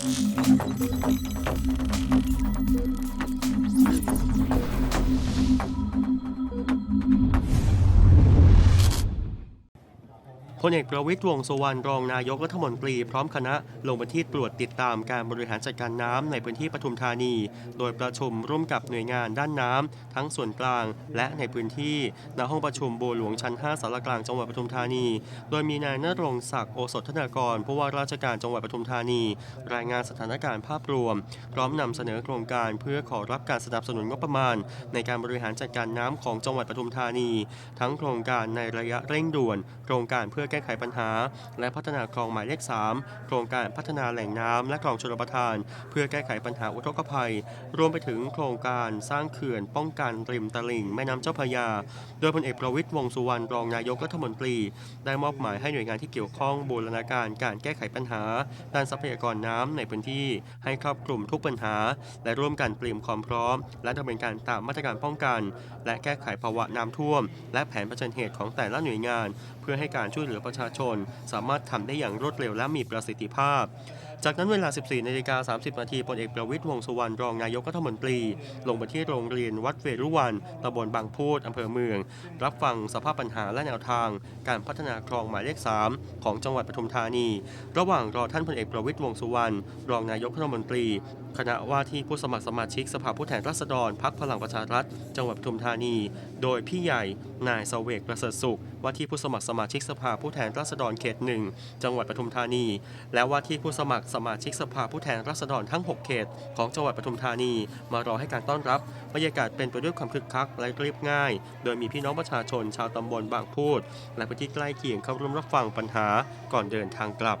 Thank you. พลเอกประวิตรวงสุวรรณรองนายกรัฐมนตรีพร้อมคณะลงพื้นที่ตรวจติดตามการบริหารจัดการน้ำในพื้นที่ปทุมธานี โดยประชุมร่วมกับหน่วยงานด้านน้ำทั้งส่วนกลางและในพื้นที่ณห้องประชุมโบหลวงชั้น 5สารกลางจังหวัดปทุมธานี โดยมีนายนรงศักดิ์โอสถธนากรผู้ว่าราชการจังหวัดปทุมธานี รายงานสถานการณ์ภาพรวม พร้อมนำเสนอโครงการเพื่อขอรับการสนับสนุนงบประมาณ ในการบริหารจัดการน้ำของจังหวัดปทุมธานี ทั้งโครงการในระยะเร่งด่วน โครงการเพื่อแก้ไขปัญหา และพัฒนาคลองหมายเลข 3 โครงการพัฒนาแหล่งน้ำและคลองชลประทาน เพื่อแก้ไขปัญหาอุทกภัย รวมไปถึงโครงการสร้างเขื่อนป้องกันริมตลิ่งแม่น้ำเจ้าพระยา โดยพลเอกประวิตรวงสุวรรณรองนายกรัฐมนตรี ได้มอบหมายให้หน่วยงานที่เกี่ยวข้องบูรณาการการแก้ไขปัญหา ด้านทรัพยากรน้ำในพื้นที่ให้ครอบคลุมทุกปัญหา และร่วมกันเตรียมความพร้อม และดำเนินการตามมาตรการป้องกัน และแก้ไขภาวะน้ำท่วม และแผนเผชิญเหตุของแต่ละหน่วยงาน เพื่อให้การช่วยเหลือประชาชน สามารถทำได้อย่างรวดเร็วและมีประสิทธิภาพ จากนั้นเวลา 14นาฬิกา30นาทีพลเอกประวิตรวงสุวรรณรองนายกรัฐมนตรี ลงไปที่โรงเรียนวัดเวรุวันตำบลบางพูดอำเภอเมือง รับฟังสภาพปัญหาและแนวทาง การพัฒนาคลองหมายเลข 3 ของจังหวัดปทุมธานี ระหว่างรอท่านพลเอกประวิตรวงสุวรรณรองนายกรัฐมนตรีคณะว่าที่ผู้สมัครสมาชิกสภาผู้แทนราษฎรพักพลังประชารัฐ จังหวัดปทุมธานี โดยพี่ใหญ่นายเสวกประเสริฐสุข ว่าที่ผู้สมัครสมาชิกสภาผู้แทนราษฎรเขตหนึ่งจังหวัดปทุมธานี และว่าที่ผู้สมัครสมาชิกสภาผู้แทนราษฎรทั้ง 6 เขต ของจังหวัดปทุมธานี มารอให้การต้อนรับบรรยากาศเป็นไปด้วยความคึกคักและเรียบง่าย โดยมีพี่น้องประชาชนชาวตำบลบางพูด และพื้นที่ใกล้เคียงเข้าร่วมรับฟังปัญหาก่อนเดินทางกลับ